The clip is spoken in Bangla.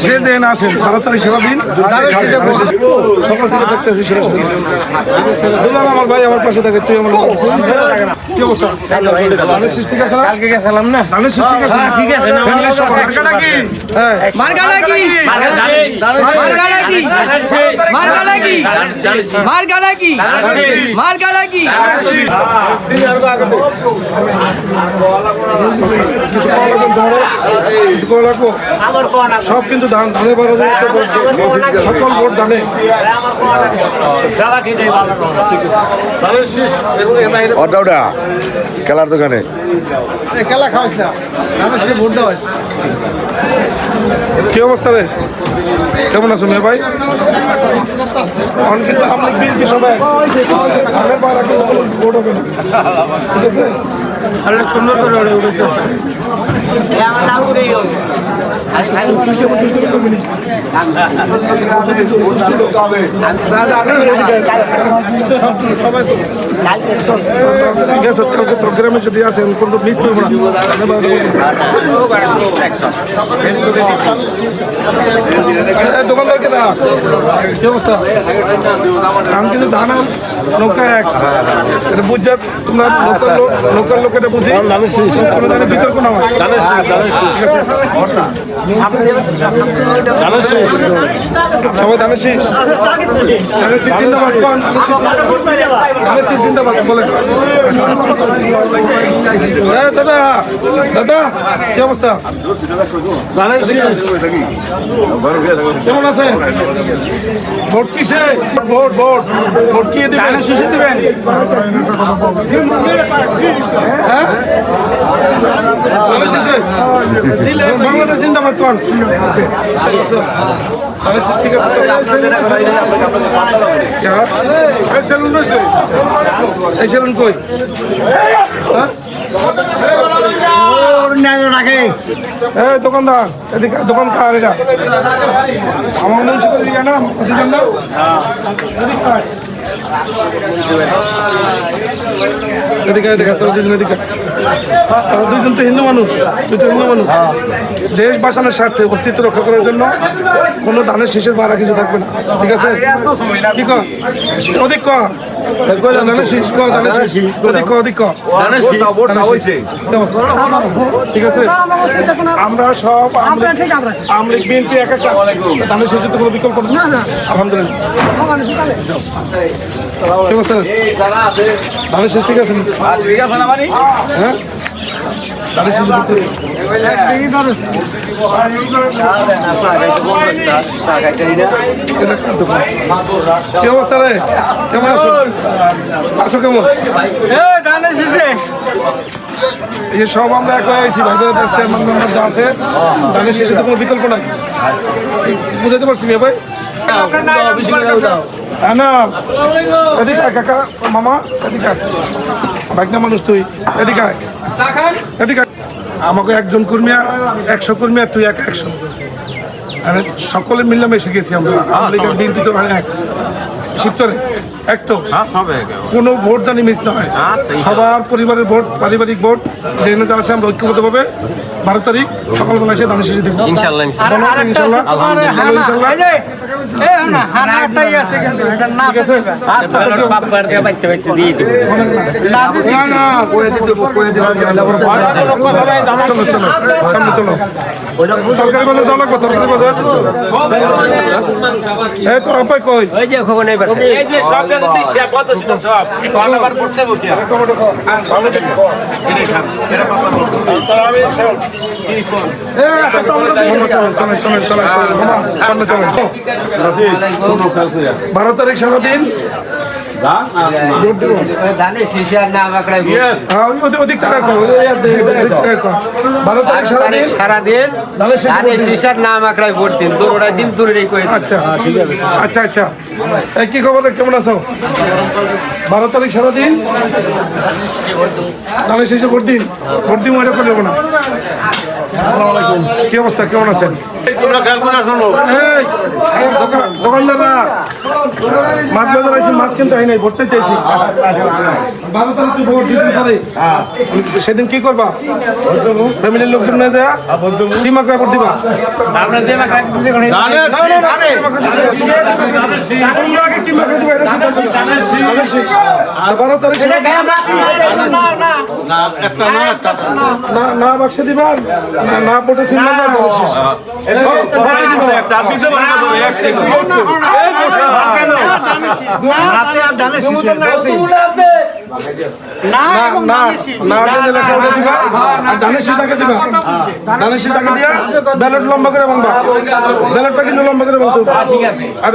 যে যে এখানে আছেন বারো তারিখ সারাদিন সকাল থেকে দেখতেছি দুলাল আমার ভাই আমার পাশে থাকে তুই আমার কি অবস্থা? ধানের শীষ আছে না? কালকে গেছিলাম না। ধানের শীষ আছে না? ঠিক আছে না ফ্যামিলির সবাই। মার্কাটা কি মার্কাটা কি মার্কাটা কি মার্কাটা কি মার্কাটা কি কিছু কলা লাগবে? ধরো কিছু কলা লাগবো? সব কিন্তু ধান ধানের বারো সকল ভোট ওটা খেলার দোকানে। খেলা খাওয়াস না ভোট দেওয়া কি অবস্থা রে? কেমন আছো মেয়ে ভাই? কিন্তু সবাই। ধানের বার আগে ভোট হবে না। ঠিক আছে? সুন্দর করে উঠেছে কালকে তোর গ্রামে যদি আসেন কোনো মিস করব না দোকানদারকে না কি অবস্থা ধান কিন্তু ধান নৌকা এক। এটা বুঝছা তোমরা লোকাল লোক লোকাল লোক এটা বুঝি? কোনো জানি বিতর্ক না হয়? ঠিক আছে। সবাই ধানের শীষ। ধানের শীষ জিন্দাবাদ কোন। ধানের শীষ জিন্দাবাদ বলেন। দাদা দাদা কি অবস্থা? ধানের শীষ। কেমন আছেন? ভোট কিসে? ভোট ভোট ভোট কি দিবেন শেষে দিবেন। ধানের দিলে বাংলাদেশ জিন্দাবাদ কোন। ধানের শেষ ঠিক আছে? এই সেলুন রয়েছে। এই সেলুন কই? হ্যাঁ? দোকানদার এদিকে দোকান কার এটা? আমার মনে এদিকে না না এদিকে দেখা তোরা দুজন এদিকে। তারা দুজন তো হিন্দু মানুষ তুই তো হিন্দু মানুষ। দেশ বাঁচানোর স্বার্থে অস্তিত্ব রক্ষা করার জন্য কোনো দানের শেষের ভাড়া কিছু থাকবে না। ঠিক আছে? ঠিক শীষ কি? ঠিক আছে। আমরা সব আমরা বিএনপি এক একটা। ধানের শেষে তো কোনো বিকল্প না আলহামদুলিল্লাহ। ধানের শেষ ঠিক আছে। হ্যাঁ শেষ করতে কি অবস্থা রে? কেমন আছো? আছো কেমন? শেষে এই সব আমরা এক হয়ে আছি ভাইদের চেয়ারম্যান মেম্বার যা আছে ধানের শেষে তো কোনো বিকল্প নাই। বুঝাইতে পারছি মেয়ে ভাই। হ্যাঁ না। এদিকে কাকা মামা এদিকে বাইকনা মানুষ তুই এদিকে। আমাকে একজন কর্মী আর একশো কর্মী আর তুই এক একশো। মানে সকলে মিলেমিশে গেছি আমরা। আমাদের বিএনপি তো এক। শিবতরে এক তো। কোনো ভোট জানি মিস না হয় সবার পরিবারের ভোট পারিবারিক ভোট যেখানে যা আছে আমরা ঐক্যবদ্ধভাবে বারো তারিখ সকালবেলা এসে ধানের শেষে দিব ইনশাল্লাহ ইনশাল্লাহ। চলেন চলেন চলেন চলেন চলেন চলেন বারো তারিখ সারাদিন? হ্যাঁ, সারাদিন? শেষে ভোট দিন। এই কয়ে আচ্ছা। আচ্ছা আচ্ছা। এই কি খবর? কেমন আছো? বারো তারিখ সারাদিন? ধানের শেষে ভোট দিন। ভোট দিন ওইটা করে দেবো না। কি অবস্থা? কেমন আছেন? তোমরা খেয়াল করে দোকানদাররা মাছ বাজার আইসি মাছ কিনতে হয় নাই ভোট চাইতে আইসি বারো তারিখ তুই ভোট সেদিন কি করবা? ফ্যামিলির লোকজন নিয়ে যায় কি মাকড়া ভোট দিবা। বারো তারিখ না বাক্সে দিবা না ভোটে চিহ্ন দিবা দিয়া ব্যালট লম্বা করে বাংলা ব্যালটটা কিন্তু লম্বা করে বলতো। আর